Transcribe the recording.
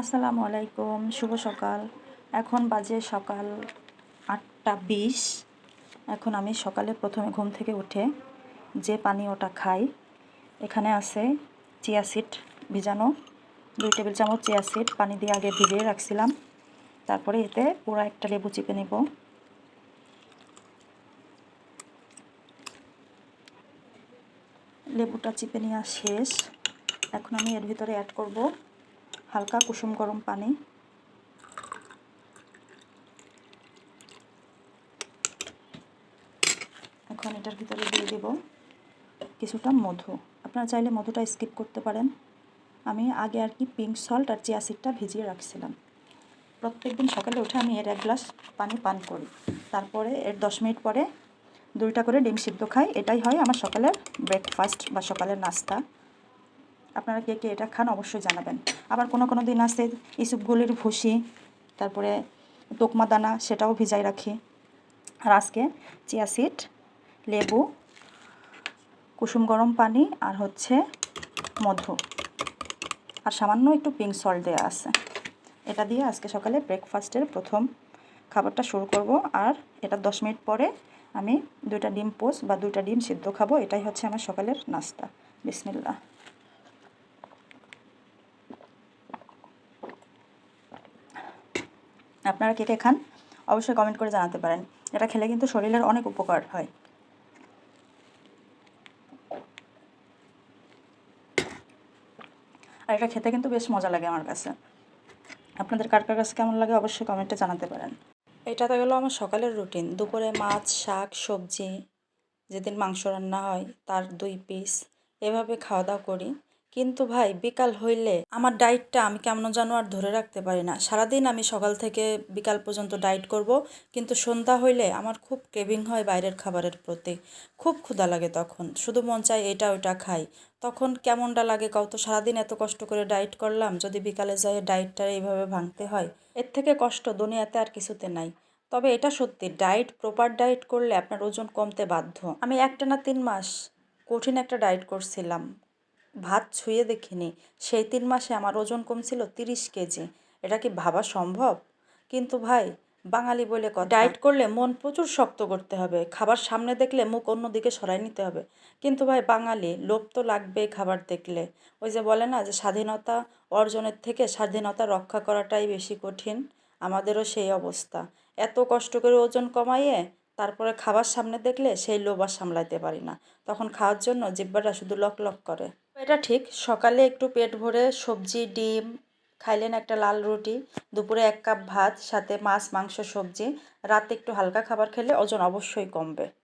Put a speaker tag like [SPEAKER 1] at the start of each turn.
[SPEAKER 1] আসসালামু আলাইকুম, শুভ সকাল। এখন বাজে সকাল আটটা বিশ। এখন আমি সকালে প্রথমে ঘুম থেকে উঠে যে পানি ওটা খাই। এখানে আছে চিয়া সিড ভিজানো, দুই টেবিল চামচ চিয়া সিড, পানি দিয়ে আগে ভিজিয়ে রাখছিলাম। তারপরে এতে পুরো একটা লেবু চিপে নেব। লেবুটা চিপে নেওয়া শেষ। এখন আমি এর ভিতরে অ্যাড করব। হালকা কুসুম গরম পানি। এখন এটার ভিতরে দিয়ে দেব কিছুটা মধু। আপনারা চাইলে মধুটা স্কিপ করতে পারেন। আমি আগে আর কি পিঙ্ক সল্ট আর চিয়া সিডটা ভিজিয়ে রাখছিলাম। প্রত্যেক দিন সকালে উঠে আমি এর এক গ্লাস পানি পান করি। তারপরে এর দশ মিনিট পরে দুইটা করে ডিম সিদ্ধ খাই। এটাই হয় আমার সকালের ব্রেকফাস্ট বা সকালের নাস্তা। আপনারা কে কে এটা খান অবশ্যই জানাবেন। আবার কোনো কোনো দিন আছে ইসুপগুলির ভুসি, তারপরে তোকমা দানা, সেটাও ভিজাই রাখি। আর আজকে চিয়া সিড, লেবু, কুসুম গরম পানি আর হচ্ছে মধু। আর সামান্য একটু পিঙ্ক সল্ট দেওয়া আছে। এটা দিয়ে আজকে সকালে ব্রেকফাস্টের প্রথম খাবারটা শুরু করব। আর এটা দশ মিনিট পরে আমি দুইটা ডিম পোস বা দুইটা ডিম সিদ্ধ খাব। এটাই হচ্ছে আমার সকালের নাস্তা। বিসমিল্লা আপনারা কে কে খান, অবশ্যই কমেন্ট করে জানাতে পারেন। এটা খেলে কিন্তু শরীরের অনেক উপকার হয়। আর এটা খেতে কিন্তু বেশ মজা লাগে আমার কাছে। আপনাদের কার কার কাছে কেমন লাগে অবশ্যই কমেন্টে জানাতে পারেন। এটা তো গেলো আমার সকালের রুটিন দুপুরে মাছ, শাক, সবজি, যেদিন মাংস রান্না হয়, তার দুই পিস এভাবে খাওয়া দাওয়া করি। কিন্তু ভাই, বিকাল হইলে আমার ডায়েটটা আমি কেমন যেন আর ধরে রাখতে পারি না। সারাদিন আমি সকাল থেকে বিকাল পর্যন্ত ডায়েট করব, কিন্তু সন্ধ্যা হইলে আমার খুব ক্রেভিং হয় বাইরের খাবারের প্রতি। খুব ক্ষুধা লাগে তখন, শুধু মন চায় এটা ওইটা খাই। তখন কেমনটা লাগে কত সারাদিন এত কষ্ট করে ডায়েট করলাম, যদি বিকালে যাই ডায়েটটা এইভাবে ভাঙতে হয়, এর থেকে কষ্ট দুনিয়াতে আর কিছুতে নাই। তবে এটা সত্যি ডায়েট প্রপার ডায়েট করলে আপনার ওজন কমতে বাধ্য। আমি একটানা তিন মাস কঠিন একটা ডায়েট করছিলাম। ভাত ছুঁয়ে দেখিনি। সেই তিন মাসে আমার ওজন কমছিল তিরিশ কেজি। এটা কি ভাবা সম্ভব? কিন্তু ভাই, বাঙালি বলে কথা। ডায়েট করলে মন প্রচুর শক্ত করতে হবে। খাবার সামনে দেখলে মুখ অন্যদিকে সরাই নিতে হবে। কিন্তু ভাই, বাঙালি, লোভ তো লাগবেই খাবার দেখলে। ওই যে বলে না যে স্বাধীনতা অর্জনের থেকে স্বাধীনতা রক্ষা করাটাই বেশি কঠিন? আমাদেরও সেই অবস্থা। এত কষ্ট করে ওজন কমাইয়ে তারপরে খাবার সামনে দেখলে সেই লোভ আর সামলাইতে পারি না। তখন খাওয়ার জন্য জিব্বাটা শুধু লক লক করে। এটা ঠিক। সকালে একটু পেট ভরে সবজি, ডিম, খাইলেন একটা লাল রুটি, দুপুরে এক কাপ ভাত, সাথে মাছ, মাংস, সবজি। রাতে একটু হালকা খাবার খেলে ওজন অবশ্যই কমবে।